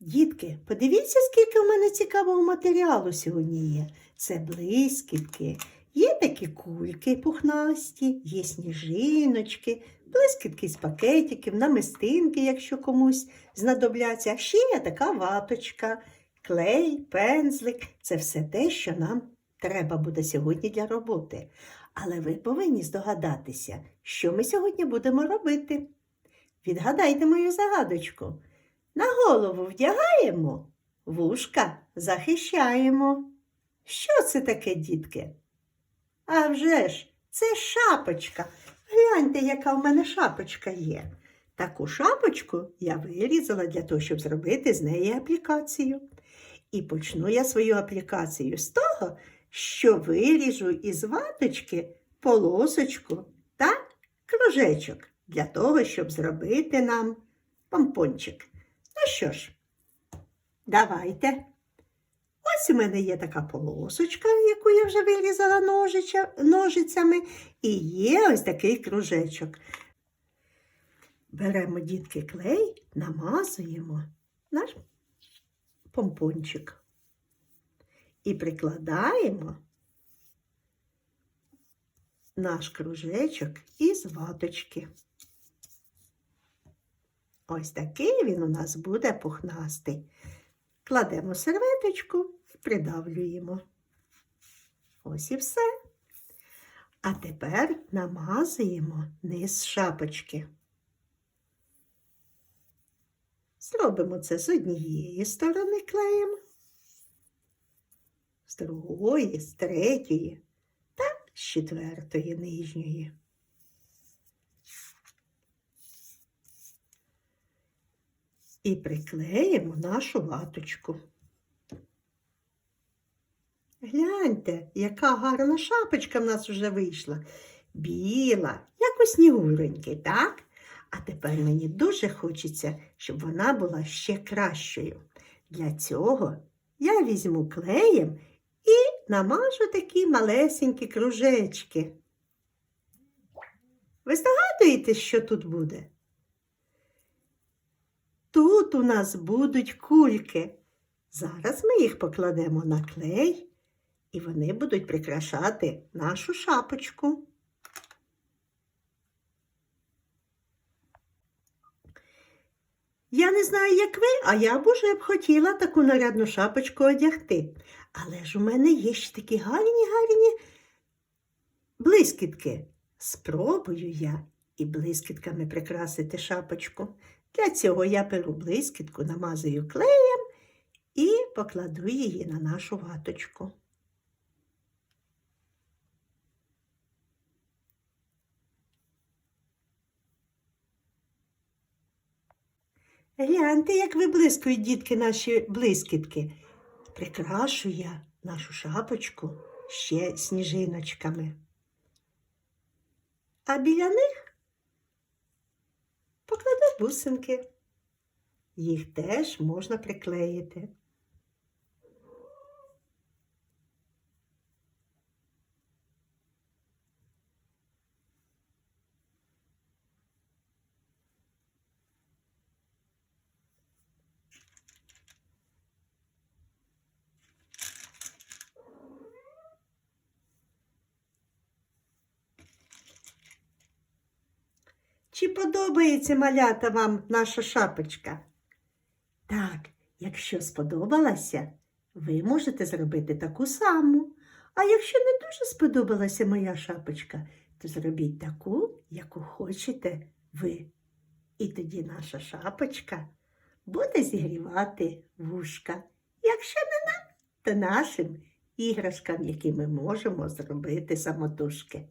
Дітки, подивіться, скільки в мене цікавого матеріалу сьогодні є. Це блискітки, є такі кульки пухнасті, є сніжиночки, блискітки з пакетиків, намистинки, якщо комусь знадобляться. А ще є така ваточка, клей, пензлик. Це все те, що нам треба буде сьогодні для роботи. Але ви повинні здогадатися, що ми сьогодні будемо робити. Відгадайте мою загадочку. На голову вдягаємо, вушка захищаємо. Що це таке, дітки? А вже ж, це шапочка. Гляньте, яка в мене шапочка є. Таку шапочку я вирізала для того, щоб зробити з неї аплікацію. І почну я свою аплікацію з того, що виріжу із ваточки полосочку та кружечок для того, щоб зробити нам помпончик. Що ж, давайте. Ось у мене є така полосочка, яку я вже вирізала ножицями, і є ось такий кружечок. Беремо дітки клей, намазуємо наш помпончик і прикладаємо наш кружечок із ваточки. Ось такий він у нас буде пухнастий. Кладемо серветочку і придавлюємо. Ось і все. А тепер намазуємо низ шапочки. Зробимо це з однієї сторони клеєм, з другої, з третьої та з четвертої нижньої. І приклеїмо нашу ваточку. Гляньте, яка гарна шапочка в нас вже вийшла. Біла, як у снігуреньки, так? А тепер мені дуже хочеться, щоб вона була ще кращою. Для цього я візьму клеєм і намажу такі малесенькі кружечки. Ви здогадуєтесь, що тут буде? Тут у нас будуть кульки. Зараз ми їх покладемо на клей, і вони будуть прикрашати нашу шапочку. Я не знаю, як ви, а я б уже б хотіла таку нарядну шапочку одягти. Але ж у мене є ще такі гарні, гарні блискітки. Спробую я і блискітками прикрасити шапочку. Для цього я беру блискітку, намазую клеєм і покладу її на нашу ваточку. Гляньте, як виблискують дітки наші блискітки. Прикрашу я нашу шапочку ще сніжиночками. А біля них покладу бусинки. Їх теж можна приклеїти. Чи подобається малята вам наша шапочка? Так, якщо сподобалася, ви можете зробити таку саму. А якщо не дуже сподобалася моя шапочка, то зробіть таку, яку хочете ви. І тоді наша шапочка буде зігрівати вушка. Якщо не нам, то нашим іграшкам, які ми можемо зробити самотужки.